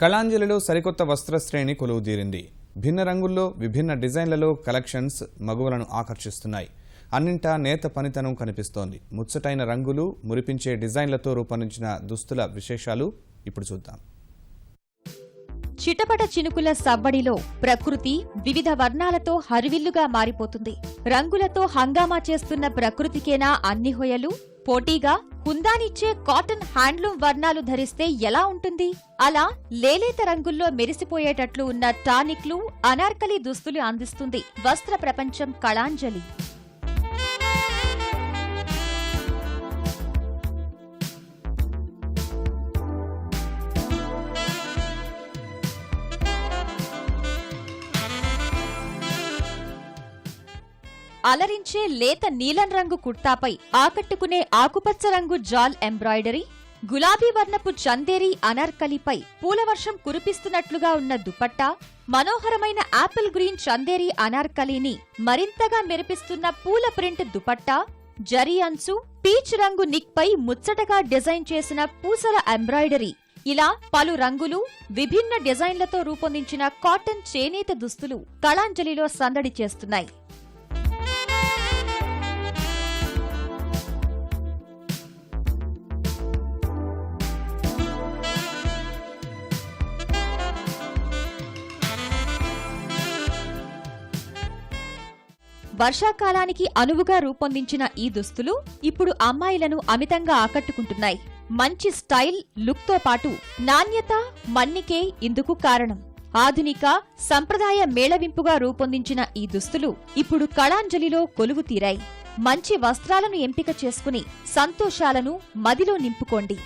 కళాంజలిలో సరికొత్త వస్త్ర శ్రేణి భిన్న రంగుల్లో విభిన్న డిజైన్లలో కలెక్షన్స్ మగువలను ఆకర్షిస్తున్నాయి. అన్నింటా నేత పనితనం కనిపిస్తోంది. ముచ్చటైన రంగులు మురిపించే డిజైన్లతో రూపొందించిన దుస్తుల విశేషాలు ఇప్పుడు చూద్దాం. చిటపట చినుకుల సవ్వడిలో ప్రకృతి వివిధ వర్ణాలతో హరివిల్లుగా మారిపోతుంది. రంగులతో హంగామా చేస్తున్న ప్రకృతికేనా అన్ని హొయలు? పోటీగా కుందానిచ్చే కాటన్ హ్యాండ్లూమ్ వర్ణాలు ధరిస్తే ఎలా ఉంటుంది? అలా లేలేత రంగుల్లో మెరిసిపోయేటట్లు ఉన్న టానిక్లు అనార్కలి దుస్తులు అందిస్తుంది వస్త్ర ప్రపంచం కళాంజలి. అలరించే లేత నీలం రంగు కుర్తాపై ఆకట్టుకునే ఆకుపచ్చ రంగు జాల్ ఎంబ్రాయిడరీ గులాబీ వర్ణపు చందేరీ అనార్కలిపై పూలవర్షం కురిపిస్తున్నట్లుగా ఉన్న దుపట్టా మనోహరమైన యాపిల్ గ్రీన్ చందేరి అనార్కలిని మరింతగా మెరిపిస్తున్న పూల ప్రింట్ దుపట్టా జరీ అంచు పీచ్ రంగు నిక్పై ముచ్చటగా డిజైన్ చేసిన పూసల ఎంబ్రాయిడరీ. ఇలా పలు రంగులు విభిన్న డిజైన్లతో రూపొందించిన కాటన్ చేనేత దుస్తులు కళాంజలిలో సందడి చేస్తున్నాయి. వర్షాకాలానికి అనువుగా రూపొందించిన ఈ దుస్తులు ఇప్పుడు అమ్మాయిలను అమితంగా ఆకట్టుకుంటున్నాయి. మంచి స్టైల్ లుక్తో పాటు నాణ్యత మన్నికే ఇందుకు కారణం. ఆధునిక సంప్రదాయ మేళవింపుగా రూపొందించిన ఈ దుస్తులు ఇప్పుడు కళాంజలిలో కొలువు తీరాయి. మంచి వస్త్రాలను ఎంపిక చేసుకుని సంతోషాలను మదిలో నింపుకోండి.